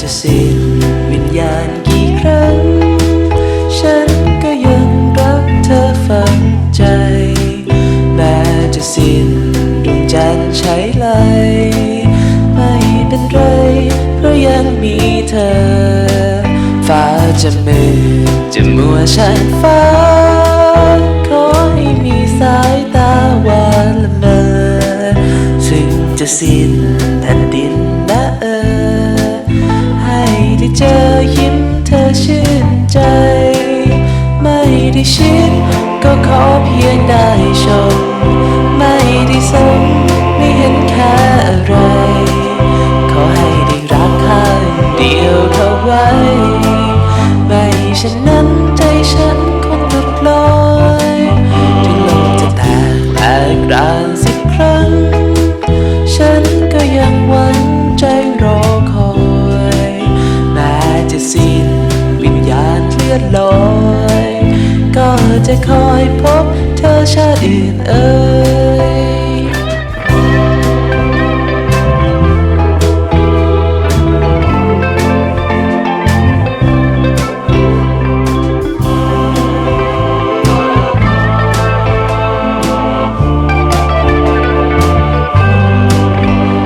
จะสิ้นวิญญาณกี่ครั้ง ฉันก็ยังรักเธอฝังใจ แม้จะสิ้นดวงจันทร์ใช้ไหลไม่เป็นไร เพราะยังมีเธอ ฟ้าจะมืดจะมัวฉันฟ้า ขอให้มีสายตาหวานละเมอซึ่งจะสิ้นแผ่นดิน ชิดก็ขอเพียงได้ชม จะคอยพบเธอชาติอื่นเอ่ย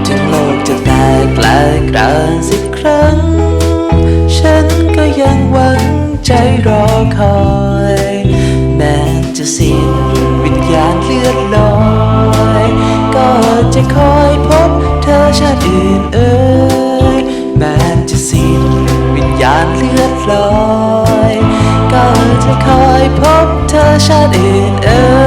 ถึงโลกจะแตกหลกรานสิบครั้ง ฉันก็ยังหวังใจรอคอย คอยพบเธอชาติอื่นเอ่ยแม้จะสิ้นวิญญาณเลือดลอย ก็จะคอยพบเธอชาติอื่นเอ่ย